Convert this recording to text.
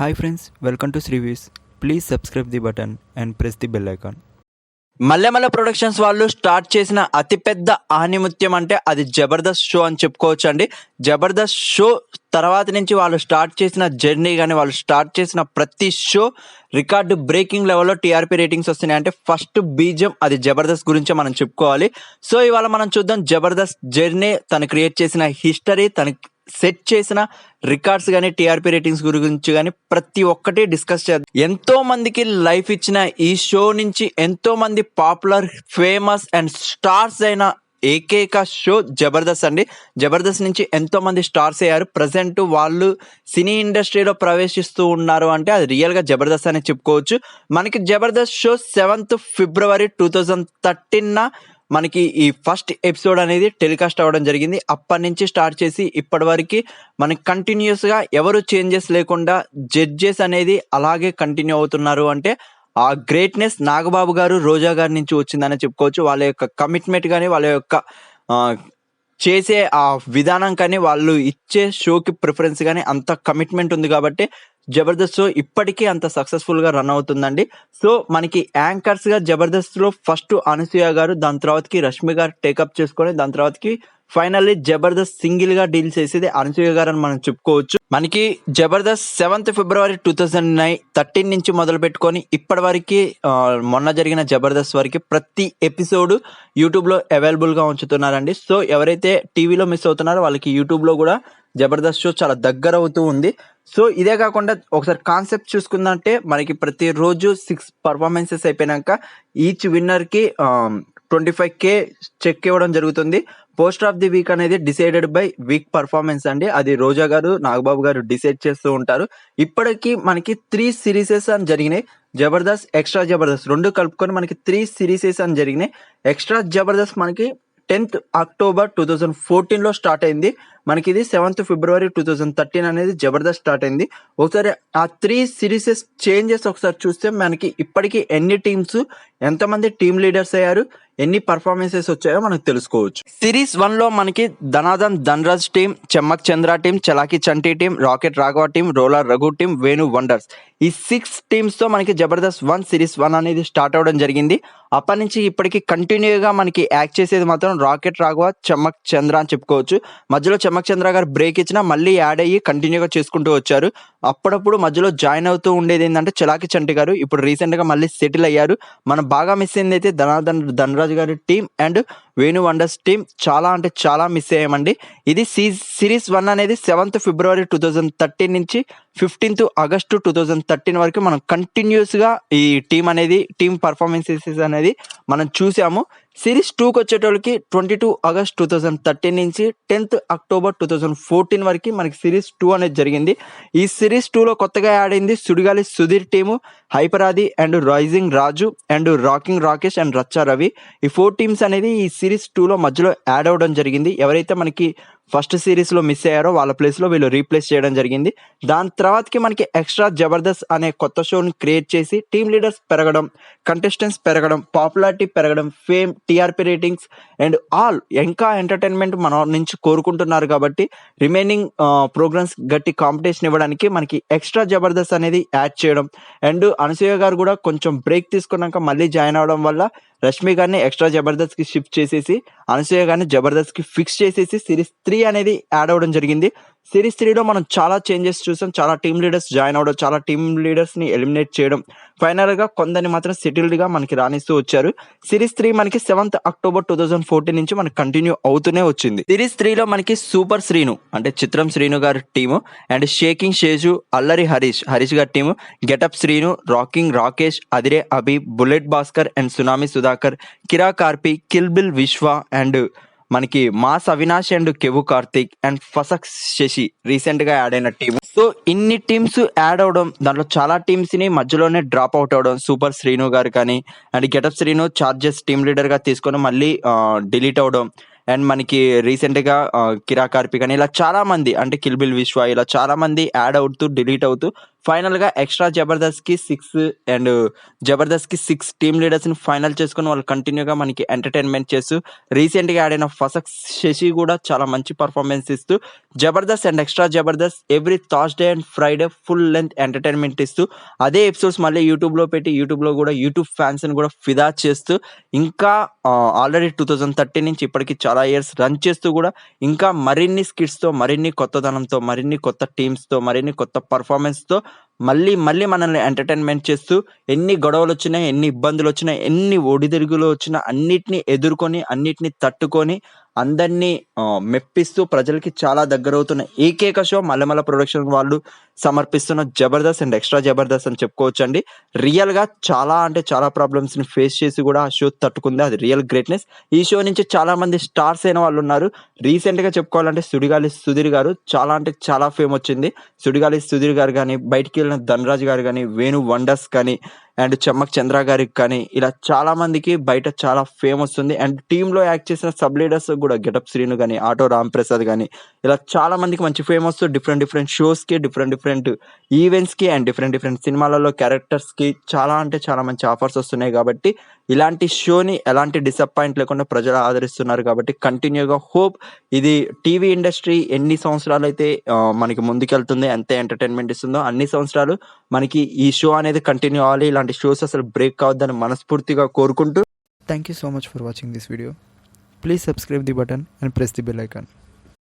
Hi friends welcome to Srivees please subscribe the button and press the bell icon Mallemala productions వాళ్ళు start చేసిన అతిపెద్ద ఆనిముత్యం అంటే అది Jabardasth show అని చెప్పుకోవచ్చు అండి జబర్దస్త్ షో తర్వాత నుంచి వాళ్ళు స్టార్ట్ చేసిన జర్నీ కానీ వాళ్ళు స్టార్ట్ చేసిన ప్రతి షో రికార్డు బ్రేకింగ్ లెవెల్లో టీఆర్పీ రేటింగ్స్ వస్తున్నాయి అంటే ఫస్ట్ బీజం అది జబర్దస్త్ గురించే మనం చెప్పుకోవాలి. సో ఇవాళ మనం చూద్దాం జబర్దస్త్ జర్నీ తను క్రియేట్ చేసిన హిస్టరీ తనకి సెట్ చేసిన రికార్డ్స్ కానీ టీఆర్పీ రేటింగ్స్ గురించి కానీ ప్రతి ఒక్కటి డిస్కస్ చేద్దాం. ఎంతో మందికి లైఫ్ ఇచ్చిన ఈ షో నుంచి ఎంతో మంది పాపులర్ ఫేమస్ అండ్ స్టార్స్ అయిన ఏకైక షో జబర్దస్త్ అండి. జబర్దస్త్ నుంచి ఎంతో మంది స్టార్స్ అయ్యారు. ప్రజెంట్ వాళ్ళు సినీ ఇండస్ట్రీలో ప్రవేశిస్తూ ఉన్నారు అంటే అది రియల్గా జబర్దస్త్ అని చెప్పుకోవచ్చు. మనకి Jabardasth show seventh February two thousand థర్టీన్న మనకి ఈ ఫస్ట్ ఎపిసోడ్ అనేది టెలికాస్ట్ అవ్వడం జరిగింది. అప్పటి నుంచి స్టార్ట్ చేసి ఇప్పటి వరకు మనకి కంటిన్యూస్గా ఎవరు చేంజెస్ లేకుండా జడ్జెస్ అనేది అలాగే కంటిన్యూ అవుతున్నారు అంటే ఆ గ్రేట్నెస్ నాగబాబు గారు రోజా గారి నుంచి వచ్చిందని చెప్పుకోవచ్చు. వాళ్ళ యొక్క కమిట్మెంట్ కానీ వాళ్ళ యొక్క చేసే ఆ విధానం కానీ వాళ్ళు ఇచ్చే షోకి ప్రిఫరెన్స్ కానీ అంత కమిట్మెంట్ ఉంది కాబట్టి జబర్దస్త్ షో ఇప్పటికీ అంత సక్సెస్ఫుల్గా రన్ అవుతుందండి. సో మనకి యాంకర్స్గా జబర్దస్త్లో ఫస్ట్ అనసూయ గారు దాని తర్వాతకి రష్మి గారు టేకప్ చేసుకొని దాని తర్వాతకి ఫైనల్లీ జబర్దస్త్ సింగిల్గా డీల్ చేసేది అనసూయ గారు అని మనం చెప్పుకోవచ్చు. మనకి Jabardasth seventh February two thousand nine thirteen నుంచి మొదలు పెట్టుకొని ఇప్పటి వరకు మొన్న జరిగిన జబర్దస్త్ వరకు ప్రతి ఎపిసోడ్ యూట్యూబ్లో అవైలబుల్గా ఉంచుతున్నారండి. సో ఎవరైతే టీవీలో మిస్ అవుతున్నారో వాళ్ళకి యూట్యూబ్లో కూడా జబర్దస్త్ షో చాలా దగ్గర అవుతూ ఉంది. సో ఇదే కాకుండా ఒకసారి కాన్సెప్ట్ చూసుకుందంటే మనకి ప్రతిరోజు సిక్స్ పర్ఫార్మెన్సెస్ అయిపోయినాక ఈచ్ విన్నర్కి ట్వంటీ ఫైవ్ కే చెక్ ఇవ్వడం జరుగుతుంది. పోస్టర్ ఆఫ్ ది వీక్ అనేది డిసైడెడ్ బై వీక్ పర్ఫార్మెన్స్ అండి. అది రోజా గారు నాగబాబు గారు డిసైడ్ చేస్తూ ఉంటారు. ఇప్పటికీ మనకి త్రీ సిరీసెస్ అని జరిగినాయి. జబర్దస్త్ ఎక్స్ట్రా జబర్దస్త్ రెండు కలుపుకొని మనకి త్రీ సిరీసెస్ అని జరిగినాయి. ఎక్స్ట్రా జబర్దస్త్ మనకి టెన్త్ అక్టోబర్ టూ థౌజండ్ ఫోర్టీన్లో స్టార్ట్ అయింది. మనకి ఇది seventh February two thousand thirteen అనేది జబర్దస్త్ స్టార్ట్ అయింది. ఒకసారి ఆ త్రీ సిరీసెస్ చేంజెస్ ఒకసారి చూస్తే మనకి ఇప్పటికి ఎన్ని టీమ్స్ ఎంతమంది టీమ్ లీడర్స్ అయ్యారు ఎన్ని పర్ఫార్మెన్సెస్ వచ్చాయో మనకు తెలుసుకోవచ్చు. సిరీస్ వన్లో మనకి Dhanadhan Dhanraj team Chammak Chandra team Chalaki Chanti team rocket Raghava team roller Raghu team Venu wonders. ఈ సిక్స్ టీమ్స్తో మనకి జబర్దస్త్ వన్ సిరీస్ వన్ అనేది స్టార్ట్ అవడం జరిగింది. అప్పటి నుంచి ఇప్పటికి కంటిన్యూగా మనకి యాక్ట్ చేసేది మాత్రం రాకెట్ రాఘవ చెమ్మక్ చంద్ర అని చెప్పుకోవచ్చు. మధ్యలో చెమ్మక్ చంద్ర గారు బ్రేక్ ఇచ్చినా మళ్ళీ యాడ్ అయ్యి కంటిన్యూగా చేసుకుంటూ వచ్చారు. అప్పుడప్పుడు మధ్యలో జాయిన్ అవుతూ ఉండేది ఏంటంటే చలాకి చంటి గారు. ఇప్పుడు రీసెంట్గా మళ్ళీ సెటిల్ అయ్యారు. మనం బాగా మిస్ అయింది అయితే ధనాధన్ ధనరాజ్ గారి team and Venu wonders team చాలా అంటే చాలా మిస్ అయ్యామండి. ఇది సీ సిరీస్ వన్ అనేది seventh February two thousand thirteen నుంచి fifteenth August two thousand thirteen వరకు మనం కంటిన్యూస్గా ఈ టీం అనేది టీం పర్ఫార్మెన్సెస్ అనేది మనం చూసాము. సిరీస్ టూకి వచ్చేటోళ్ళకి twenty two August two thousand thirteen నుంచి tenth October two thousand fourteen వరకు మనకి సిరీస్ టూ అనేది జరిగింది. ఈ సిరీస్ టూలో కొత్తగా ఆడింది Sudigali Sudheer team. Hyper Aadi and rising Raju and rocking Rakesh and రచ్చా Ravi. ఈ ఫోర్ టీమ్స్ అనేది ఈ సిరీస్ టూలో మధ్యలో యాడ్ అవ్వడం జరిగింది. ఎవరైతే మనకి ఫస్ట్ సిరీస్లో మిస్ అయ్యారో వాళ్ళ ప్లేస్లో వీళ్ళు రీప్లేస్ చేయడం జరిగింది. దాని తర్వాతకి మనకి ఎక్స్ట్రా జబర్దస్త్ అనే కొత్త షోని క్రియేట్ చేసి టీమ్ లీడర్స్ పెరగడం కంటెస్టెంట్స్ పెరగడం పాపులారిటీ పెరగడం fame TRP ratings and all ఇంకా ఎంటర్టైన్మెంట్ మన నుంచి కోరుకుంటున్నారు కాబట్టి రిమైనింగ్ ప్రోగ్రామ్స్ గట్టి కాంపిటీషన్ ఇవ్వడానికి మనకి ఎక్స్ట్రా జబర్దస్త్ అనేది యాడ్ చేయడం. అండ్ అనసూయ గారు కూడా కొంచెం బ్రేక్ తీసుకున్నాక మళ్ళీ జాయిన్ అవడం వల్ల రష్మి గారిని ఎక్స్ట్రా జబర్దస్త్కి షిఫ్ట్ చేసేసి అనసూయ గారిని జబర్దస్త్కి ఫిక్స్ చేసేసి సిరీస్ త్రీ అనేది యాడ్ అవ్వడం జరిగింది. సిరీస్ త్రీలో మనం చాలా చేంజెస్ చూసాం. చాలా టీమ్ లీడర్స్ జాయిన్ అవడం చాలా టీమ్ లీడర్స్ని ఎలిమినేట్ చేయడం. ఫైనల్గా కొందరిని మాత్రం సెటిల్డ్గా మనకి రాణిస్తూ వచ్చారు. సిరీస్ త్రీ మనకి seventh October two thousand fourteen నుంచి మనకి కంటిన్యూ అవుతూనే వచ్చింది. సిరీస్ త్రీలో మనకి సూపర్ శ్రీను అంటే చిత్రం శ్రీను గారి టీము అండ్ షేకింగ్ షేజు అల్లరి హరీష్ హరీష్ గారి team getup Srinu rocking Rakesh Adhire Abhi bullet Bhaskar and tsunami Sudhakar కిరా కార్పి కిల్ బిల్ విశ్వ అండ్ మనకి mass Avinash and కెవు Karthik and Fasak Sasi రీసెంట్గా యాడ్ అయిన టీం సో ఇన్ని టీమ్స్ యాడ్ అవడం దాంట్లో చాలా టీమ్స్ని మధ్యలోనే డ్రాప్ అవుట్ అవడం సూపర్ శ్రీను గారు కానీ and getup Srinu charges team లీడర్గా తీసుకొని మళ్ళీ డిలీట్ అవడం అండ్ మనకి రీసెంట్గా కిరా కార్పి కానీ ఇలా చాలా మంది అంటే కిల్బిల్ విశ్వ ఇలా చాలా మంది యాడ్ అవుతూ డిలీట్ అవుతూ ఫైనల్గా ఎక్స్ట్రా జబర్దస్త్కి సిక్స్ అండ్ జబర్దస్త్కి సిక్స్ టీమ్ లీడర్స్ని ఫైనల్ చేసుకుని వాళ్ళు కంటిన్యూగా మనకి ఎంటర్టైన్మెంట్ చేస్తూ రీసెంట్గా ఆడిన ఫసక్ శశి కూడా చాలా మంచి పర్ఫార్మెన్స్ ఇస్తూ Jabardasth and extra Jabardasth every Thursday and Friday full length entertainment ఇస్తూ అదే ఎపిసోడ్స్ మళ్ళీ యూట్యూబ్లో పెట్టి యూట్యూబ్లో కూడా యూట్యూబ్ ఫ్యాన్స్ని కూడా ఫిదా చేస్తూ ఇంకా ఆల్రెడీ టూ థౌజండ్ థర్టీ నుంచి ఇప్పటికి చాలా ఇయర్స్ రన్ చేస్తూ కూడా ఇంకా మరిన్ని స్కిట్స్తో మరిన్ని కొత్తదనంతో మరిన్ని కొత్త టీమ్స్తో మరిన్ని కొత్త పర్ఫార్మెన్స్తో మళ్ళీ మళ్ళీ మనల్ని ఎంటర్టైన్మెంట్ చేస్తూ ఎన్ని గొడవలు వచ్చినా ఎన్ని ఇబ్బందులు వచ్చినా ఎన్ని ఒడిదుడుగులు వచ్చినా అన్నిటిని ఎదుర్కొని అన్నిటిని తట్టుకొని అందరినీ మెప్పిస్తూ ప్రజలకి చాలా దగ్గరవుతున్న ఏకైక షో మల్లెమల్ల ప్రొడక్షన్ వాళ్ళు సమర్పిస్తున్న జబర్దస్త్ అండ్ ఎక్స్ట్రా జబర్దస్త్ అని చెప్పుకోవచ్చు అండి రియల్గా చాలా అంటే చాలా ప్రాబ్లమ్స్ని ఫేస్ చేసి కూడా ఆ షో తట్టుకుంది. అది రియల్ గ్రేట్నెస్ ఈ షో నుంచి చాలా మంది స్టార్స్ అయిన వాళ్ళు ఉన్నారు. రీసెంట్గా చెప్పుకోవాలంటే సుడిగాలి సుధీర్ గారు చాలా అంటే చాలా ఫేమ్ వచ్చింది. సుడిగాలి సుధీర్ గారు కానీ బయటికి వెళ్ళిన ధనరాజ్ గారు కానీ వేణు వండర్స్ కానీ అండ్ చమ్మక్ చంద్ర గారికి కానీ ఇలా చాలా మందికి బయట చాలా ఫేమ్ వస్తుంది. అండ్ టీంలో యాక్ట్ చేసిన సబ్ లీడర్స్ కూడా గెటప్ శ్రీను కానీ ఆటో రామ్ ప్రసాద్ కానీ ఇలా చాలా మందికి మంచి ఫేమ్ డిఫరెంట్ డిఫరెంట్ షోస్కి డిఫరెంట్ డిఫరెంట్ ఈవెంట్స్కి అండ్ డిఫరెంట్ డిఫరెంట్ సినిమాలలో క్యారెక్టర్స్కి చాలా అంటే చాలా మంచి ఆఫర్స్ వస్తున్నాయి కాబట్టి ఇలాంటి షోని ఎలాంటి డిసప్పాయింట్ లేకుండా ప్రజలు ఆదరిస్తున్నారు కాబట్టి కంటిన్యూగా హోప్ ఇది టీవీ ఇండస్ట్రీ ఎన్ని సంవత్సరాలు అయితే మనకి ముందుకెళ్తుంది ఎంత ఎంటర్టైన్మెంట్ ఇస్తుందో అన్ని సంవత్సరాలు మనకి ఈ షో అనేది కంటిన్యూ అవ్వాలి. ఇలాంటి ఇలాంటి షోస్ అసలు బ్రేక్ కావద్దని మనస్ఫూర్తిగా కోరుకుంటూ thank you so much for watching this video please subscribe the button and press the bell icon